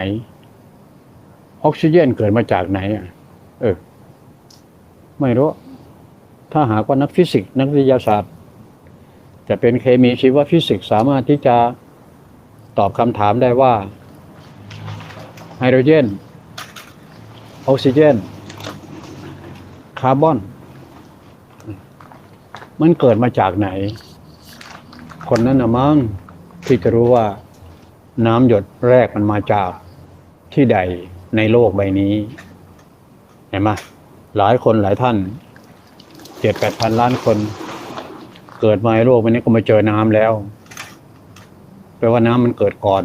ไหนออกซิเจนเกิดมาจากไหนอะเออ ไม่รู้ ถ้าหากว่านักฟิสิกส์นักวิทยาศาสตร์ จะเป็นเคมีชีวฟิสิกส์สามารถที่จะตอบคำถามได้ว่าไฮโดรเจนออกซิเจนคาร์บอน มันเกิดมาจากไหน คนนั้นนะมั้งที่จะรู้ว่าน้ำหยดแรกมันมาจาก ที่ใดในโลกใบนี้ เห็นไหมหลายคนหลายท่านเจ็ดแปดพันล้านคน เกิดมาในโลกใบนี้ก็มาเจอน้ำแล้วแปลว่าน้ำมันเกิดก่อน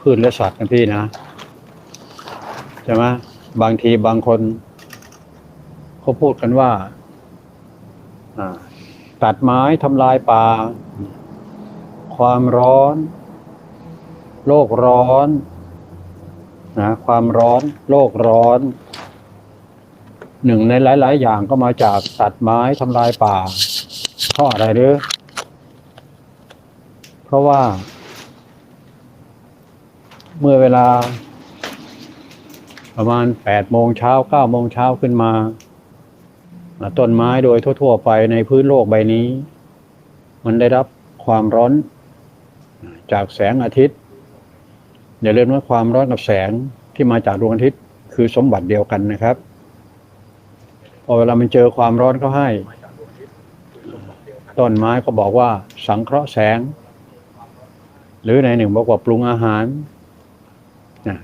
พืชและสัตว์นะพี่นะใช่ไหมบางทีบางคนเขาพูดกันว่าตัดไม้ทำลายป่า ความร้อน โลกร้อน นะความร้อนโลกร้อน หนึ่งในหลาย ๆ อย่างก็มาจากตัดไม้ทำลายป่าเพราะอะไรหรือเพราะว่า เมื่อเวลา ประมาณแปดโมงเช้าเก้าโมงเช้าขึ้นมาต้นไม้โดยทั่ว ๆ ไปในพื้นโลกใบนี้ มันได้รับความร้อนจากแสงอาทิตย์ อย่าลืมว่าความร้อนกับแสงที่มาจากดวงอาทิตย์ คือสมบัติเดียวกันนะครับ พอเวลามันเจอความร้อนเขาให้ ต้นไม้ก็บอกว่าสังเคราะห์แสง หรือในหนึ่งบอกว่าปรุงอาหารนะ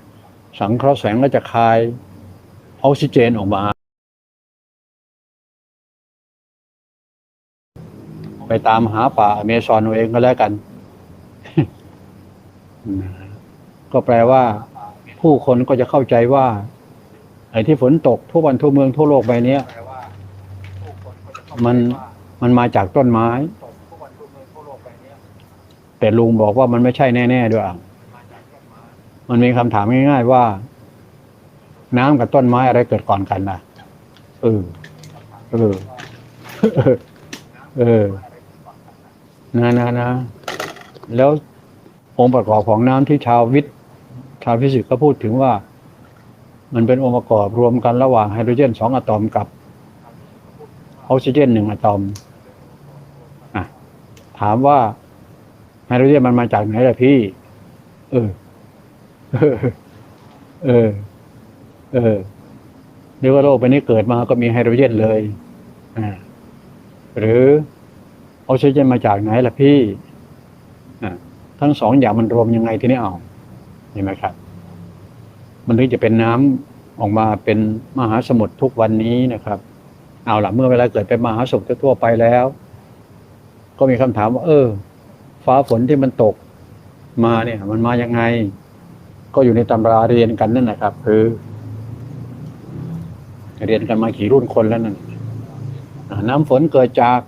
สังเคราะห์แสงแล้วจะคายออกซิเจนออกมา ไปตามหาป่าอเมซอนเอาเองก็แล้วกัน ก็แปลว่า ผู้คนก็จะเข้าใจว่า ไอ้ที่ฝนตกทั่ววันทั่วเมืองทั่วโลกใบนี้มันมันมาจากต้นไม้ แต่ลุงบอกว่ามันไม่ใช่แน่ ๆ ด้วยอะมันมีคำถามง่าย ๆ ว่า น้ำกับต้นไม้อะไรเกิดก่อนกันนะเออเออเออนะนะนะแล้วองค์ประกอบของน้ำที่ชาววิทย์ ชาวฟิสิกส์ก็พูดถึงว่า มันเป็นองค์ประกอบรวมกันระหว่างไฮโดรเจนสองอะตอมกับออกซิเจนหนึ่งอะตอมอะถามว่าไฮโดรเจนมันมาจากไหนล่ะพี่ เออ เออ เออ เออเรียกว่าโลกใบนี้เกิดมาก็มีไฮโดรเจนเลยอ่าหรือออกซิเจนมาจากไหนล่ะพี่อ่าทั้งสองอย่างมันรวมยังไงทีนี้เอา เห็นไหมครับ มันถึงจะเป็นน้ำออกมาเป็นมหาสมุทรทุกวันนี้นะครับ เอาล่ะเมื่อเวลาเกิดเป็นมหาสมุทรทั่วไปแล้ว ก็มีคำถามว่า เออ ฟ้าฝนที่มันตกมาเนี่ย มันมายังไง ก็อยู่ในตำราเรียนกันนั่นนะครับ คือ เรียนกันมากี่รุ่นคนแล้วนั่นน้ำฝนเกิดจาก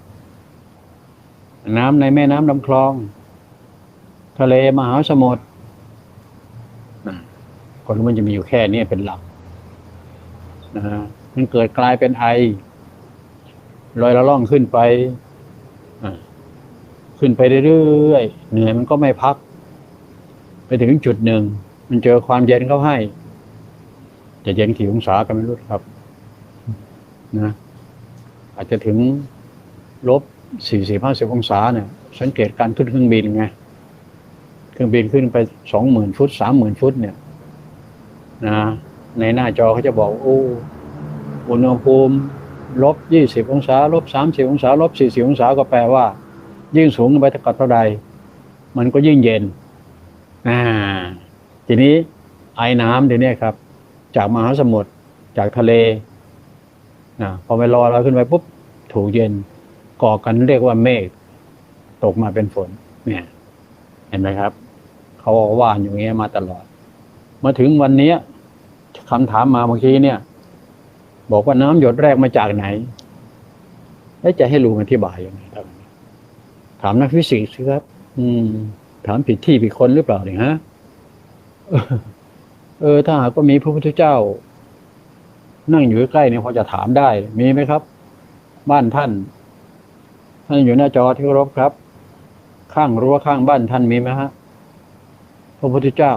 น้ำในแม่น้ำลำคลอง ทะเลมหาสมุทร คนมันจะมีอยู่แค่นี้เป็นหลักนะฮะมันเกิดกลายเป็นไอลอยละล่องขึ้นไปขึ้นไปเรื่อยๆเหนื่อยมันก็ไม่พัก ไปถึงจุดหนึ่ง มันเจอความเย็นเข้าให้ จะเย็นกี่องศากันไม่รู้ครับ นะ อาจจะถึงลบสี่สิบห้าสิบองศาเนี่ย สังเกตการขึ้นเครื่องบินไง เครื่องบินขึ้นไปสองหมื่นฟุตสามหมื่นฟุตเนี่ย นะในหน้าจอเขาจะบอกโอ้อุณหภูมิลบยี่สิบองศาลบสามสิบองศาลบสี่สิบองศาก็แปลว่า ยิ่งสูงไปเท่าใด มันก็ยิ่งเย็นอ่าทีนี้ไอ้น้ำเดี๋ยวนี้ครับ จากมหาสมุทรจากทะเลนะพอไปรอเราขึ้นไปปุ๊บถูกเย็นก่อกันเรียกว่าเมฆตกมาเป็นฝน เนี่ย เห็นไหมครับ เขาว่านอย่างเงี้ยมาตลอด มาถึงวันเนี้ย คำถามมาเมื่อกี้เนี่ย บอกว่าน้ำหยดแรกมาจากไหน แล้วจะให้ลุงอธิบายยังไงครับถามนักฟิสิกส์ครับ อืม ถามผิดที่ผิดคนหรือเปล่าเนี่ยฮะเออ ถ้าหากว่ามีพระพุทธเจ้า นั่งอยู่ใกล้ๆเนี่ยพอจะถามได้ มีไหมครับ บ้านท่าน ท่านอยู่หน้าจอที่รพครับ ข้างรั้วข้างบ้านท่านมีไหมฮะ พระพุทธเจ้า